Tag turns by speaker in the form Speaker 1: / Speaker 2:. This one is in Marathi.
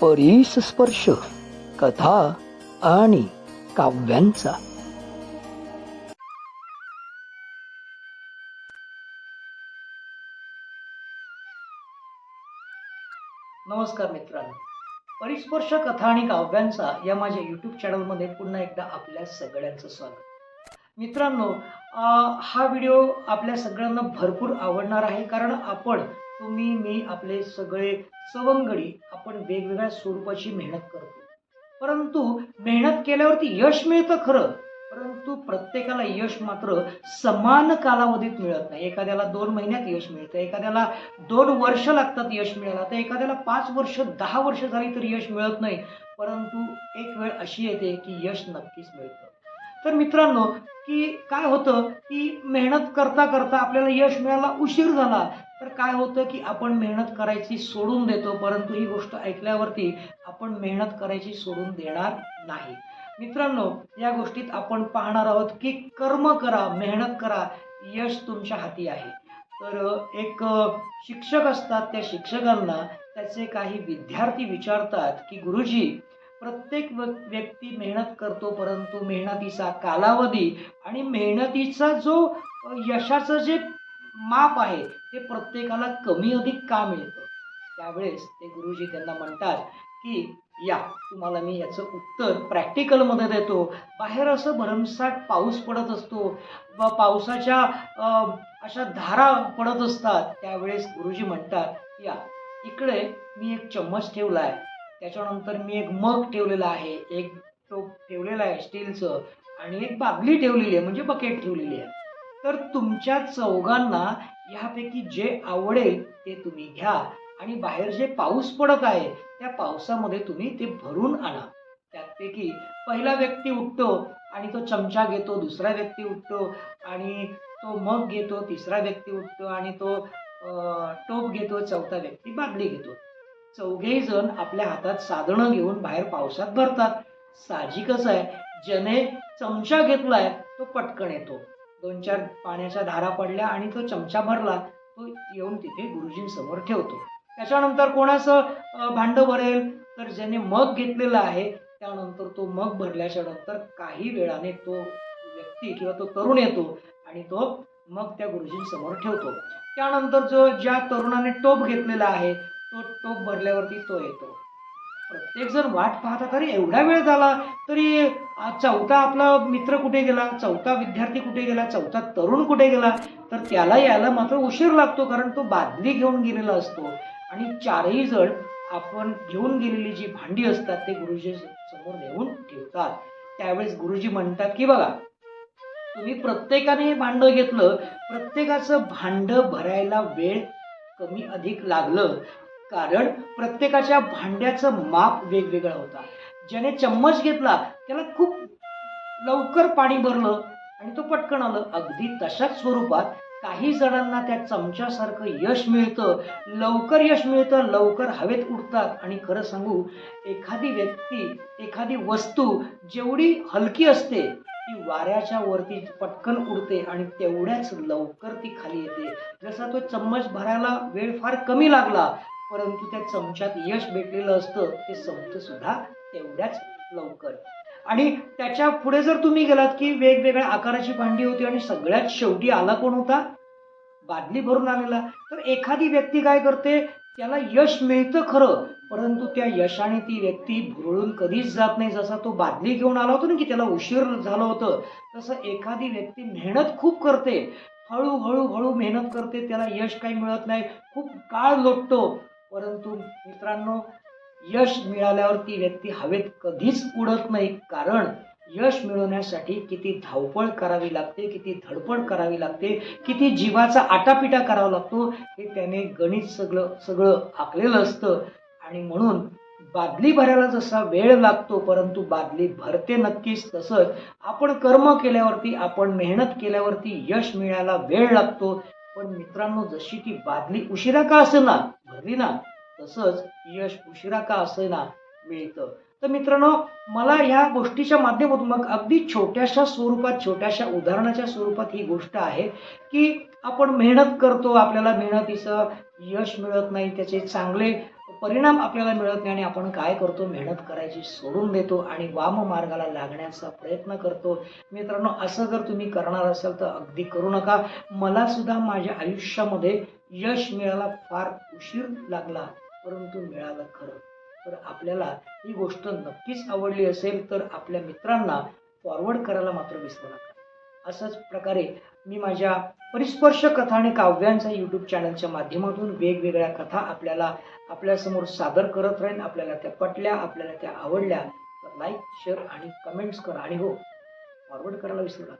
Speaker 1: परीस स्पर्श कथा आणि काव्यांचा. नमस्कार मित्रांनो. परिस्पर्श कथा आणि काव्यांचा या माझ्या यूट्यूब चॅनलमध्ये पुन्हा एकदा आपल्या सगळ्यांचं स्वागत. मित्रांनो हा व्हिडिओ आपल्या सगळ्यांना भरपूर आवडणार आहे कारण आपण तुम्ही मी आपले सगळे सवंगडी आपण वेगवेगळ्या स्वरूपाची मेहनत करतो. परंतु मेहनत केल्यावरती यश मिळतं खरं. परंतु प्रत्येकाला यश मात्र समान कालावधीत मिळत नाही. एखाद्याला दोन महिन्यात यश मिळतं एखाद्याला दोन वर्ष लागतात यश मिळायला तर एखाद्याला पाच वर्ष दहा वर्ष झाली तरी यश मिळत नाही. परंतु एक वेळ अशी येते की यश नक्कीच मिळतं. तर मित्रांनो की काय होतं की मेहनत करता करता आपल्याला यश मिळायला उशीर झाला. तर काय होतं की आपण मेहनत करायची सोडून देतो परंतु ही गोष्ट ऐकल्यावरती आपण मेहनत करायची सोडून देणार नाही. मित्रांनो या गोष्टीत आपण पाहणार आहोत की कर्म करा मेहनत करा यश तुमच्या हाती आहे. तर एक शिक्षक असतात त्या शिक्षकांना त्याचे काही विद्यार्थी विचारतात की गुरुजी प्रत्येक व्य- व्यक्ती मेहनत करतो परंतु मेहनतीचा कालावधी आणि मेहनतीचा जो यशाचं जे माप आहे ते प्रत्येकाला कमी अधिक का मिळतं? त्यावेळेस ते गुरुजी त्यांना म्हणतात की या तुम्हाला मी याचं उत्तर प्रॅक्टिकलमध्ये देतो. बाहेर असं भरमसाठ पाऊस पडत असतो. व पावसाच्या अशा धारा पडत असतात. त्यावेळेस गुरुजी म्हणतात या इकडे मी एक चम्मच ठेवला आहे त्याच्यानंतर मी एक मग ठेवलेला आहे. एक टोप ठेवलेला आहे स्टीलचं आणि एक बादली ठेवलेली आहे म्हणजे बकेट ठेवलेली आहे. तर तुमच्या चौघांना ह्यापैकी जे आवडेल ते तुम्ही घ्या. आणि बाहेर जे पाऊस पडत आहे त्या पावसामध्ये तुम्ही ते भरून आणा. त्यापैकी पहिला व्यक्ती उठतो आणि तो चमचा घेतो दुसरा व्यक्ती उठतो आणि तो मग घेतो तिसरा व्यक्ती उठतो आणि तो टोप घेतो चौथा व्यक्ती बादली घेतो. चौघेही जण आपल्या हातात साधनं घेऊन बाहेर पावसात भरतात. साहजिकच आहे. ज्याने चमचा घेतलाय तो पटकन येतो. दोन चार पाण्याच्या धारा पडल्या आणि तो चमचा भरला तो येऊन तिथे गुरुजींसमोर ठेवतो. त्याच्यानंतर कोणाचं भांडं भरेल? तर ज्याने मग घेतलेलं आहे त्यानंतर तो मग भरल्याच्या नंतर काही वेळाने तो व्यक्ती किंवा तो तरुण येतो आणि तो मग त्या गुरुजींसमोर ठेवतो. त्यानंतर जो ज्या तरुणाने टोप घेतलेला आहे तो टोप भरल्यावरती तो येतो. प्रत्येक जण वाट पाहता तरी एवढा वेळ झाला तरी चौथा आपला मित्र कुठे गेला? चौथा विद्यार्थी कुठे गेला? चौथा तरुण कुठे गेला? तर त्याला यायला मात्र उशीर लागतो कारण तो बादली घेऊन गेलेला असतो. आणि चारही जण आपण घेऊन गेलेली जी भांडी असतात ते गुरुजी समोर नेऊन ठेवतात. त्यावेळेस गुरुजी म्हणतात की बघा तुम्ही प्रत्येकाने हे भांडं घेतलं प्रत्येकाचं भांडं भरायला वेळ कमी अधिक लागलं. कारण प्रत्येकाच्या भांड्याचं माप वेगवेगळं होता. ज्याने चम्मच घेतला त्याला खूप लवकर पाणी भरलं आणि तो पटकन आलं. अगदी तशाच स्वरूपात काही जणांना त्या चमच्यासारखं यश मिळतं. लवकर यश मिळतं लवकर हवेत उडतात. आणि खरं सांगू एखादी व्यक्ती एखादी वस्तू जेवढी हलकी असते ती वाऱ्याच्या वरती पटकन उडते आणि तेवढ्याच लवकर ती खाली येते. जसा तो चम्मच भरायला वेळ फार कमी लागला परंतु त्या चमच्यात यश भेटलेलं असतं ते संपतं सुद्धा तेवढ्याच लवकर. आणि त्याच्या पुढे जर तुम्ही गेलात की वेगवेगळ्या आकाराची भांडी होती आणि सगळ्यात शेवटी आला कोण होता? बादली भरून आलेला. तर एखादी व्यक्ती काय करते? त्याला यश मिळतं खरं परंतु त्या यशाने ती व्यक्ती भुरळून कधीच जात नाही. जसा तो बादली घेऊन आला होता ना की त्याला उशीर झालं होतं तसं एखादी व्यक्ती मेहनत खूप करते. हळूहळू हळू मेहनत करते त्याला यश काही मिळत नाही. खूप काळ लोटतो. परंतु मित्रांनो यश मिळाल्यावर ती व्यक्ती हवेत कधीच उडत नाही. कारण यश मिळवण्यासाठी किती धावपळ करावी लागते किती धडपड करावी लागते किती जीवाचा आटापिटा करावा लागतो हे त्याने गणित सगळं सगळं आखलेलं असतं. आणि म्हणून बादली भरायला जसा वेळ लागतो परंतु बादली भरते नक्कीच तसंच. आपण कर्म केल्यावरती आपण मेहनत केल्यावरती यश मिळायला वेळ लागतो. पण मित्रांनो जशी ती बादली उशिरा का असेना भरली ना तसंच यश उशिरा का असेना मिळतं. तर मित्रांनो मला ह्या गोष्टीच्या माध्यमातून मग अगदी छोट्याशा स्वरूपात छोट्याशा उदाहरणाच्या स्वरूपात ही गोष्ट आहे की आपण मेहनत करतो आपल्याला मेहनतीचं यश मिळत नाही त्याचे चांगले परिणाम आपल्याला मिळत नाही आणि आपण काय करतो? मेहनत करायची सोडून देतो आणि वाम मार्गाला लागण्याचा प्रयत्न करतो. मित्रांनो असं जर तुम्ही करणार असाल तर अगदी करू नका. मला सुद्धा माझ्या आयुष्यामध्ये यश मिळायला फार उशीर लागला परंतु मिळालं खरं. तर आपल्याला ही गोष्ट नक्कीच आवडली असेल तर आपल्या मित्रांना फॉरवर्ड करायला मात्र विसरू नका. असंच प्रकारे मी माझ्या परिस्पर्श कथा आणि काव्यांचा यूट्यूब चॅनलच्या माध्यमातून वेगवेगळ्या कथा आपल्याला आपल्यासमोर सादर करत राहीन. आपल्याला त्या पटल्या आपल्याला त्या आवडल्या तर लाईक शेअर आणि कमेंट्स करा. आणि हो फॉरवर्ड करायला विसरू नका.